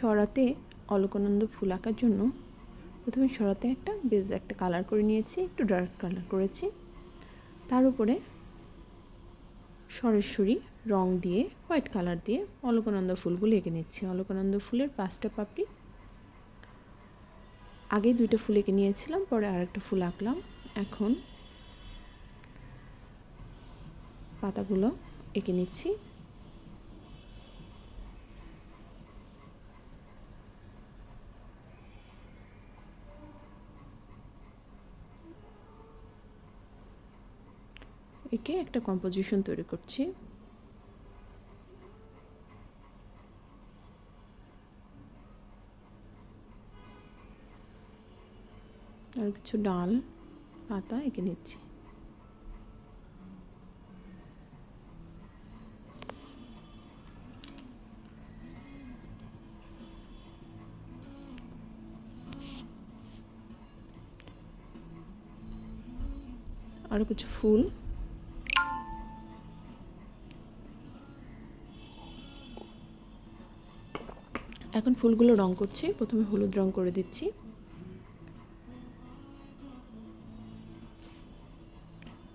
সরাতে অলকানন্দ ফুল আঁকার জন্য প্রথমে সরাতে একটা বেশ একটা কালার করে নিয়েছি, একটু ডার্ক কালার করেছি। তার উপরে সরাসরি রং দিয়ে হোয়াইট কালার দিয়ে অলকানন্দ ফুলগুলো এঁকে নিচ্ছি। অলকানন্দ ফুলের পাঁচটা পাপড়ি। আগে দুইটা ফুল এঁকে নিয়েছিলাম, পরে আরেকটা ফুল আঁকলাম। এখন পাতাগুলো এঁকে নিচ্ছি। একে একটা কম্পোজিশন তৈরি করছি। আর কিছু ডাল পাতা এঁকে নিচ্ছি। আরও কিছু ফুল। এখন ফুলগুলো রং করছি। প্রথমে হলুদ রং করে দিচ্ছি।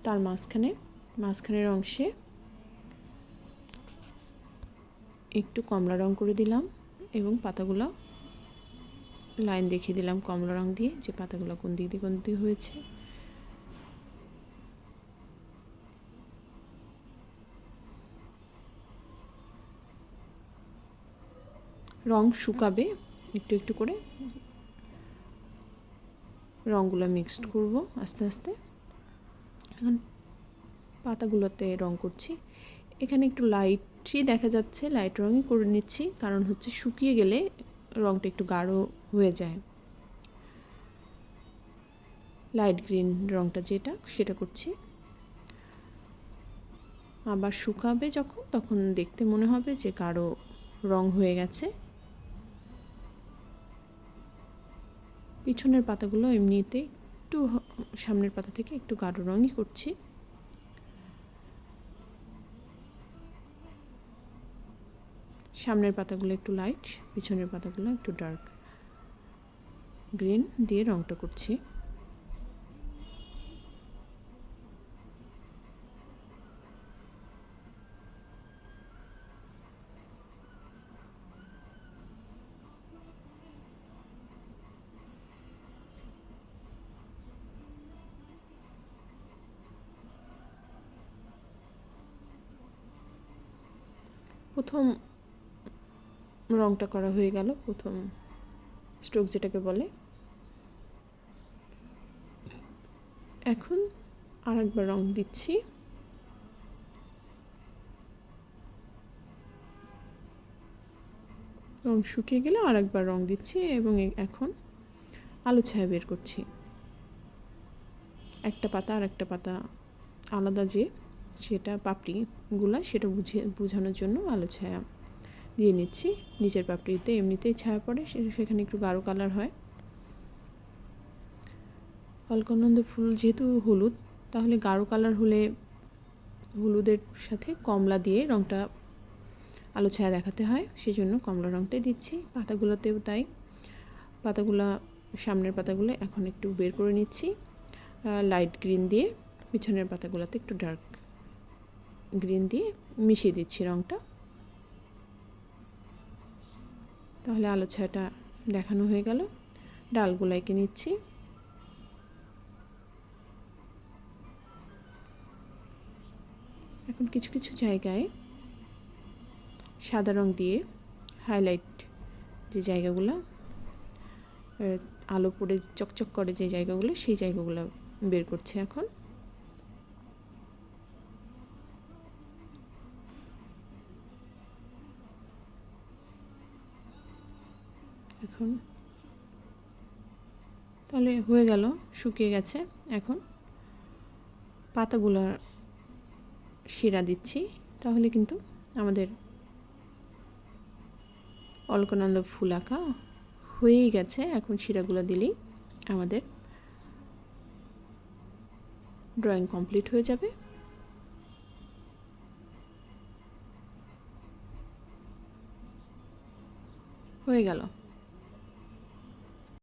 তার মাঝখানে, মাঝখানের অংশে একটু কমলা রং করে দিলাম এবং পাতাগুলো লাইন দেখিয়ে দিলাম কমলা রং দিয়ে যে পাতাগুলো কোন দিক দিয়ে কোন দিক হয়েছে। রং শুকাবে, একটু একটু করে রঙগুলো মিক্সড করব আস্তে আস্তে। এখন পাতাগুলোতে রং করছি। এখানে একটু লাইটই দেখা যাচ্ছে লাইট রঙই করে নিচ্ছি, কারণ হচ্ছে শুকিয়ে গেলে রংটা একটু গাঢ় হয়ে যায়। লাইট গ্রিন রংটা যেটা, সেটা করছি। আবার শুকাবে যখন, তখন দেখতে মনে হবে যে গাঢ় রং হয়ে গেছে। পিছনের পাতাগুলো এমনিতে একটু সামনের পাতা থেকে একটু গাঢ় রঙই করছি। সামনের পাতাগুলো একটু লাইট পিছনের পাতাগুলো একটু ডার্ক গ্রিন দিয়ে রংটা করছি। প্রথম রংটা করা হয়ে গেল, প্রথম স্ট্রোক যেটাকে বলে। এখন আর একবার রং দিচ্ছি। রং শুকিয়ে গেলে আর একবার রং দিচ্ছি এবং এখন আলো ছায়া বের করছি। একটা পাতা আর একটা পাতা আলাদা যে সেটা পাপড়িগুলো সেটা বুঝিয়ে, বোঝানোর জন্য আলো ছায়া দিয়ে নিচ্ছি। নিচের পাপড়িতে এমনিতেই ছায়া পড়ে সেখানে একটু গাঢ় কালার হয়। অলকানন্দ ফুল যেহেতু হলুদ, তাহলে গাঢ় কালার হলে হলুদের সাথে কমলা দিয়ে রঙটা আলো ছায়া দেখাতে হয় সেই জন্য কমলা রঙটাই দিচ্ছি। পাতাগুলোতেও তাই। পাতাগুলা, সামনের পাতাগুলো এখন একটু বের করে নিচ্ছি। লাইট গ্রিন দিয়ে পিছনের পাতাগুলোতে একটু ডার্ক গ্রিন দিয়ে মিশিয়ে দিচ্ছি রঙটা তাহলে আলো ছায়াটা দেখানো হয়ে গেল। ডালগুলো এঁকে নিচ্ছি। এখন কিছু কিছু জায়গায় সাদা রং দিয়ে হাইলাইট যে জায়গাগুলো আলো পড়ে, চকচক করে যে জায়গাগুলো, সেই জায়গাগুলো বের করছে এখন। এখন। তাহলে হয়ে গেল, শুকিয়ে গেছে। এখন পাতাগুলোর শিরা দিচ্ছি। তাহলে কিন্তু আমাদের অলকানন্দ ফুল আঁকা হয়েই গেছে। এখন শিরাগুলো দিলেই আমাদের ড্রয়িং কমপ্লিট হয়ে যাবে। হয়ে গেল।